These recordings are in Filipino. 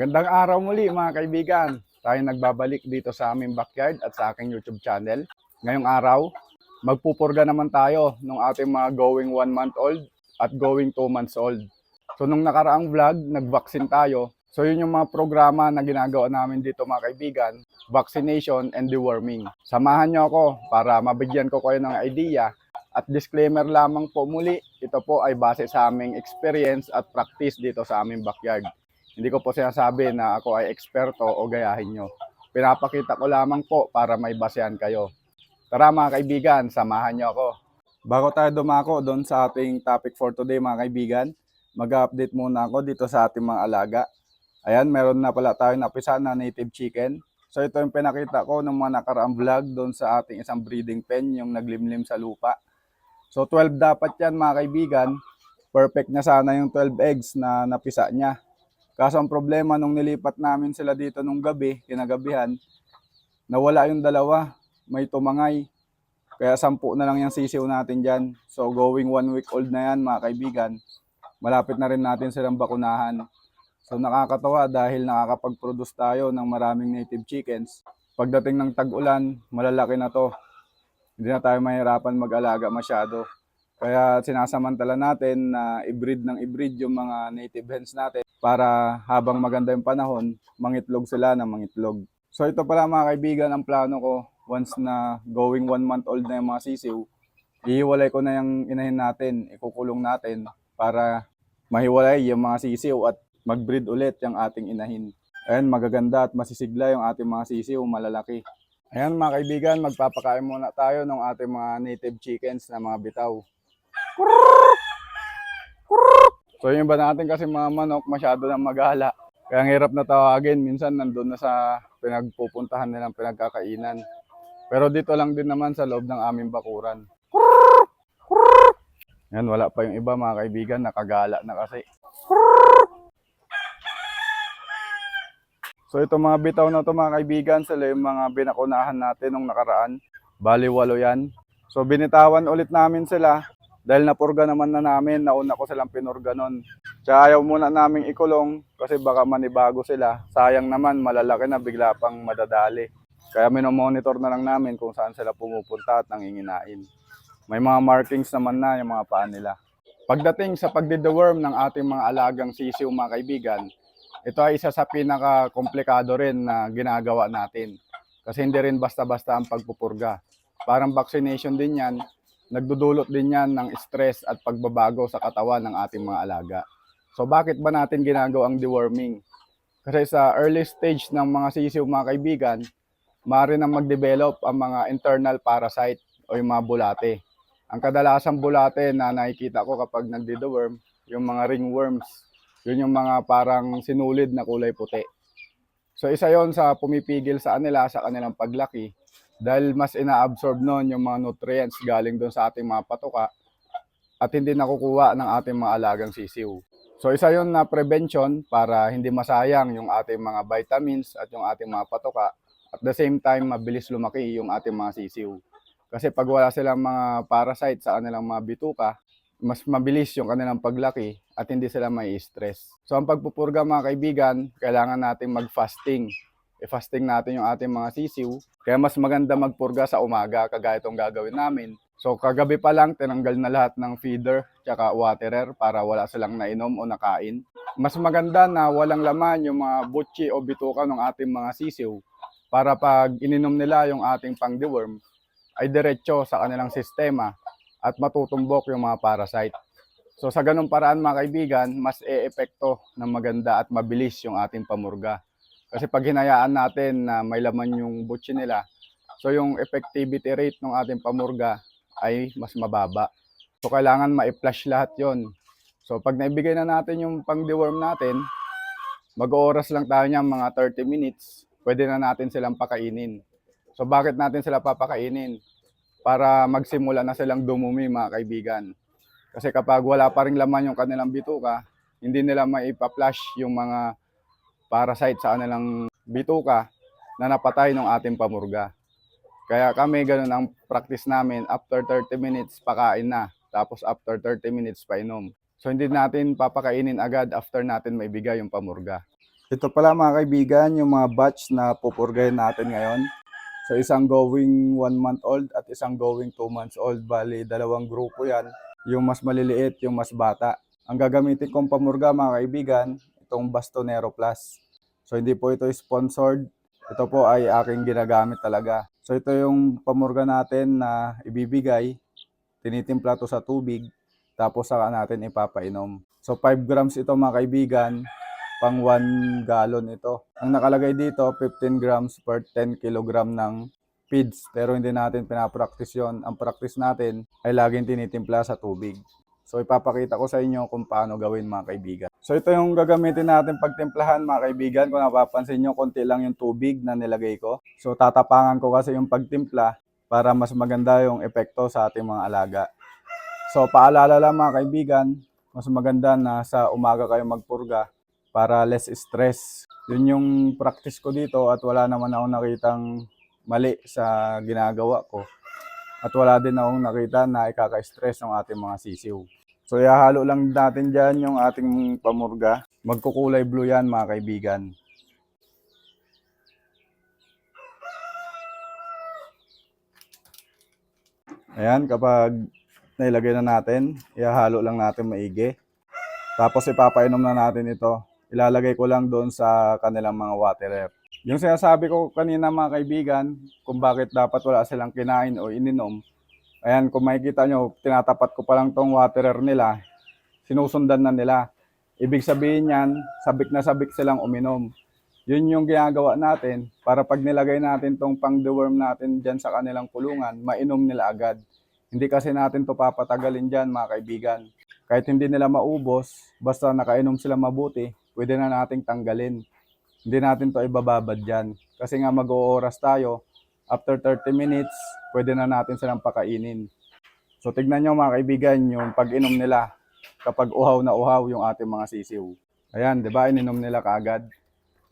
Magandang araw muli mga kaibigan. Tayo nagbabalik dito sa aming backyard at sa aking YouTube channel. Ngayong araw, magpupurga naman tayo ng ating mga going 1 month old at going 2 months old. So nung nakaraang vlog, nag-vaccine tayo. So yun yung mga programa na ginagawa namin dito mga kaibigan, vaccination and deworming. Samahan nyo ako para mabigyan ko kayo ng idea at disclaimer lamang po muli, ito po ay base sa aming experience at practice dito sa aming backyard. Hindi ko po sinasabi na ako ay eksperto o gayahin nyo. Pinapakita ko lamang po para may basehan kayo. Tara mga kaibigan, samahan nyo ako. Bago tayo dumako doon sa ating topic for today mga kaibigan, mag-update muna ako dito sa ating mga alaga. Ayan, meron na pala tayong napisa na native chicken. So ito yung pinakita ko ng mga nakaraang vlog doon sa ating isang breeding pen, yung naglimlim sa lupa. So 12 dapat yan mga kaibigan. Perfect na sana yung 12 eggs na napisa niya. Kaso ang problema nung nilipat namin sila dito nung gabi, kinagabihan, nawala yung dalawa. May tumangay. Kaya sampu na lang yung sisiw natin dyan. So going one week old na yan mga kaibigan. Malapit na rin natin silang bakunahan. So nakakatawa dahil nakakapag-produce tayo ng maraming native chickens. Pagdating ng tag-ulan, malalaki na to. Hindi na tayo mahirapan mag-alaga masyado. Kaya sinasamantala natin na i-breed ng i-breed yung mga native hens natin para habang maganda yung panahon, mangitlog sila ng mangitlog. So ito pala mga kaibigan ang plano ko once na going one month old na yung mga sisiw, ihiwalay ko na yung inahin natin, ikukulong natin para mahiwalay yung mga sisiw at mag-breed ulit yung ating inahin. Ayan, magaganda at masisigla yung ating mga sisiw, malalaki. Ayan mga kaibigan, magpapakain muna tayo ng ating mga native chickens na mga bitaw. So yung iba natin kasi mga manok masyado nang magala. Kaya ang hirap na tawagin, minsan nandun na sa pinagpupuntahan nilang pinagkakainan. Pero dito lang din naman sa loob ng aming bakuran. Yan, wala pa yung iba mga kaibigan, nakagala na kasi. So ito mga bitaw na to mga kaibigan, sila yung mga binakunahan natin nung nakaraan. Bali walo yan. So binitawan ulit namin sila dahil napurga naman na namin, nauna ko silang pinurga nun. Tsaka ayaw muna naming ikulong kasi baka manibago sila. Sayang naman, malalaki na bigla pang madadali. Kaya minomonitor na lang namin kung saan sila pumupunta at nanginginain. May mga markings naman na yung mga paa nila. Pagdating sa pagdideworm ng ating mga alagang sisiw mga kaibigan, ito ay isa sa pinaka-komplikado rin na ginagawa natin. Kasi hindi rin basta-basta ang pagpupurga. Parang vaccination din yan, nagdudulot din yan ng stress at pagbabago sa katawan ng ating mga alaga. So bakit ba natin ginagawa ang deworming? Kasi sa early stage ng mga sisiw mga kaibigan, maaari nang mag-develop ang mga internal parasite o yung mga bulate. Ang kadalasang bulate na nakikita ko kapag nagdi-deworm, yung mga ringworms, yun yung mga parang sinulid na kulay puti. So isa yon sa pumipigil sa kanila sa kanilang paglaki dahil mas ina-absorb noon yung mga nutrients galing doon sa ating mga patuka at hindi nakukuha ng ating mga alagang sisiw. So isa yon na prevention para hindi masayang yung ating mga vitamins at yung ating mga patuka. At the same time, mabilis lumaki yung ating mga sisiw. Kasi pag wala silang mga parasite sa kanilang mga bituka, mas mabilis yung kanilang paglaki at hindi sila may stress. So ang pagpupurga mga kaibigan, kailangan natin mag-fasting. I-fasting natin yung ating mga sisiw. Kaya mas maganda magpurga sa umaga, kagaya itong gagawin namin. So kagabi pa lang, tinanggal na lahat ng feeder tsaka waterer para wala silang nainom o nakain. Mas maganda na walang laman yung mga butchi o bituka ng ating mga sisiw para pag ininom nila yung ating pang-deworm, ay diretso sa kanilang sistema at matutumbok yung mga parasite. So sa ganung paraan mga kaibigan, mas e-epekto ng maganda at mabilis yung ating pamurga. Kasi pag hinayaan natin na may laman yung butchi nila, so yung effectivity rate ng ating pamurga ay mas mababa. So kailangan ma-flush lahat yon. So pag naibigay na natin yung pang-deworm natin, mag-oras lang tayo niyan mga 30 minutes, pwede na natin silang pakainin. So bakit natin sila papakainin? Para magsimula na silang dumumi mga kaibigan. Kasi kapag wala pa rin laman yung kanilang bituka, hindi nila maipa-flush yung mga parasite sa kanilang bituka na napatay ng ating pamurga. Kaya kami ganun ang practice namin, after 30 minutes pakain na, tapos after 30 minutes painom. So hindi natin papakainin agad after natin maibigay yung pamurga. Ito pala mga kaibigan, yung mga batch na pupurgayin natin ngayon. So isang going 1 month old at isang going 2 months old. Bali, dalawang grupo yan. Yung mas maliliit, yung mas bata. Ang gagamitin kong pamurga mga kaibigan, itong Bastonero Plus. So hindi po ito sponsored. Ito po ay aking ginagamit talaga. So ito yung pamurga natin na ibibigay. Tinitimpla to sa tubig. Tapos saka natin ipapainom. So 5 grams ito mga kaibigan pang 1 gallon ito. Ang nakalagay dito, 15 grams per 10 kilogram ng feeds. Pero hindi natin pinapractice yon. Ang practice natin ay laging tinitimpla sa tubig. So ipapakita ko sa inyo kung paano gawin mga kaibigan. So ito yung gagamitin natin pagtimplahan mga kaibigan. Kung napapansin nyo, konti lang yung tubig na nilagay ko. So tatapangan ko kasi yung pagtimpla para mas maganda yung epekto sa ating mga alaga. So paalala lang mga kaibigan, mas maganda na sa umaga kayo magpurga para less stress. Yun yung practice ko dito at wala naman akong nakitang mali sa ginagawa ko. At wala din akong nakita na ikaka-stress ng ating mga sisiw. So ihahalo lang natin dyan yung ating pamurga. Magkukulay blue yan mga kaibigan. Ayan, kapag nailagay na natin, ihahalo lang natin maigi. Tapos ipapainom na natin ito. Ilalagay ko lang doon sa kanilang mga water rep. Yung sinasabi ko kanina mga kaibigan, kung bakit dapat wala silang kinain o ininom, ayan, kung makikita nyo, tinatapat ko pa lang tong waterer nila, sinusundan na nila. Ibig sabihin yan, sabik na sabik silang uminom. Yun yung ginagawa natin para pag nilagay natin tong pang deworm natin dyan sa kanilang kulungan, mainom nila agad. Hindi kasi natin to papatagalin dyan mga kaibigan. Kahit hindi nila maubos, basta nakainom sila mabuti, pwede na nating tanggalin. Hindi natin to ibababad dyan. Kasi nga mag-ooras tayo, after 30 minutes, pwede na natin silang pakainin. So tignan nyo mga kaibigan yung pag-inom nila kapag uhaw na uhaw yung ating mga sisiw. Ayan, di ba? Ininom nila kaagad.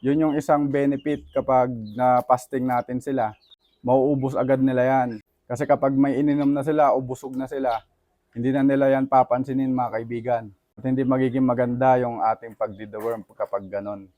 Yun yung isang benefit kapag na-fasting natin sila. Mauubos agad nila yan. Kasi kapag may ininom na sila o busog na sila, hindi na nila yan papansinin mga kaibigan. At hindi magiging maganda yung ating pagdideworm kapag ganon.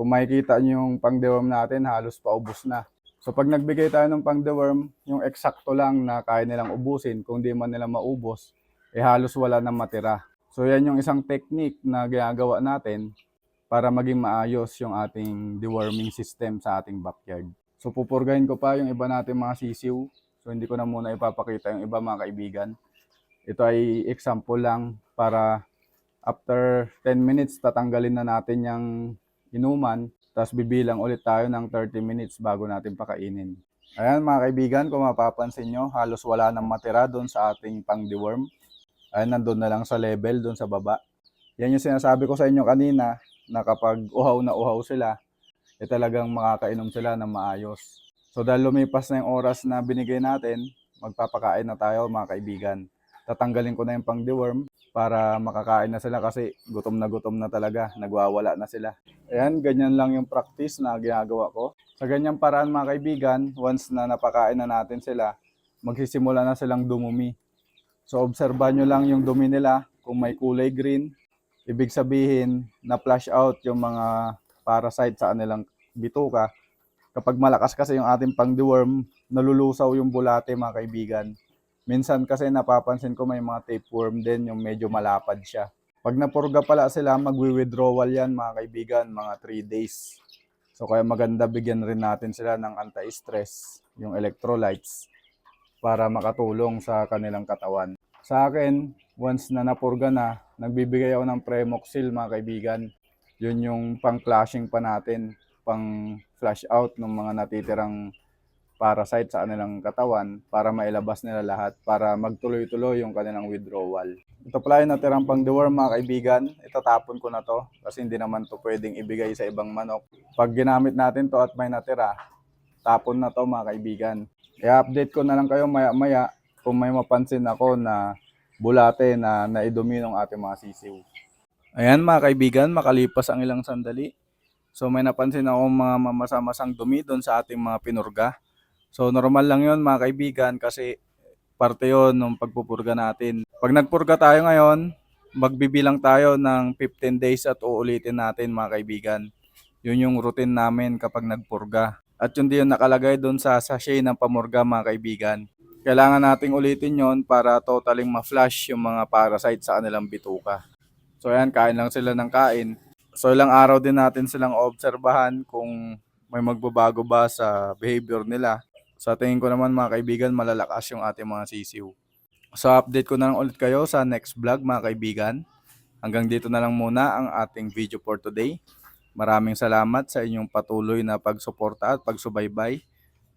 Kung makikita nyo yung pang-deworm natin, halos paubos na. So pag nagbigay tayo ng pang-deworm, yung eksakto lang na kaya nilang ubusin, kung di man nila maubos, eh halos wala nang matira. So yan yung isang technique na ginagawa natin para maging maayos yung ating deworming system sa ating backyard. So pupurgahin ko pa yung iba natin mga sisiw. So hindi ko na muna ipapakita yung iba mga kaibigan. Ito ay example lang para after 10 minutes tatanggalin na natin yung inuman tapos bibilang ulit tayo ng 30 minutes bago natin pakainin. Ayan mga kaibigan, kung mapapansin nyo, halos wala nang matira doon sa ating pang deworm. Ayan, nandun na lang sa level doon sa baba. Yan yung sinasabi ko sa inyo kanina na kapag uhaw na uhaw sila, eh talagang makakainom sila ng maayos. So dahil lumipas na yung oras na binigay natin, magpapakain na tayo mga kaibigan. Tatanggalin ko na yung pang deworm para makakain na sila kasi gutom na gutom na talaga, nagwawala na sila. Ayan, ganyan lang yung practice na ginagawa ko. Sa ganyang paraan mga kaibigan, once na napakain na natin sila, magsisimula na silang dumumi. So obserbahan nyo lang yung dumi nila, kung may kulay green, ibig sabihin na flush out yung mga parasite sa kanilang bituka. Kapag malakas kasi yung ating pang deworm, nalulusaw yung bulate mga kaibigan. Minsan kasi napapansin ko may mga tapeworm din yung medyo malapad siya. Pag napurga pala sila, magwi-withdrawal yan mga kaibigan, mga 3 days. So kaya maganda bigyan rin natin sila ng anti-stress, yung electrolytes, para makatulong sa kanilang katawan. Sa akin, once na napurga na, nagbibigay ako ng Premoxil mga kaibigan. Yun yung pang-clashing pa natin, pang flush out ng mga natitirang parasite sa kanilang katawan para mailabas nila lahat para magtuloy-tuloy yung kanilang withdrawal. Ito pala yung natirang pang deworm mga kaibigan. Itatapon ko na to kasi hindi naman to pwedeng ibigay sa ibang manok. Pag ginamit natin to at may natira, tapon na to mga kaibigan. I-update ko na lang kayo maya-maya kung may mapansin ako na bulate na naidumi ng ating mga sisiw. Ayan mga kaibigan, makalipas ang ilang sandali. So may napansin ako mga mamasa-masang dumi doon sa ating mga pinurga. So normal lang yon mga kaibigan kasi parte yon ng pagpupurga natin. Pag nagpurga tayo ngayon, magbibilang tayo ng 15 days at uulitin natin mga kaibigan. Yun yung routine namin kapag nagpurga. At yun din yung nakalagay doon sa sachet ng pamurga mga kaibigan. Kailangan nating ulitin yon para totaling ma-flush yung mga parasite sa kanilang bituka. So ayan, kain lang sila ng kain. So ilang araw din natin silang obserbahan kung may magbabago ba sa behavior nila. Sa tingin ko naman mga kaibigan, malalakas yung ating mga sisiw. So update ko na lang ulit kayo sa next vlog mga kaibigan. Hanggang dito na lang muna ang ating video for today. Maraming salamat sa inyong patuloy na pagsuporta at pagsubaybay.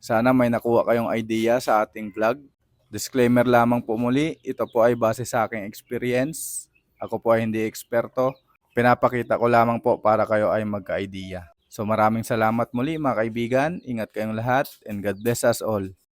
Sana may nakuha kayong idea sa ating vlog. Disclaimer lamang po muli, ito po ay base sa aking experience. Ako po ay hindi eksperto. Pinapakita ko lamang po para kayo ay magka-idea. So maraming salamat muli mga kaibigan. Ingat kayong lahat and God bless us all.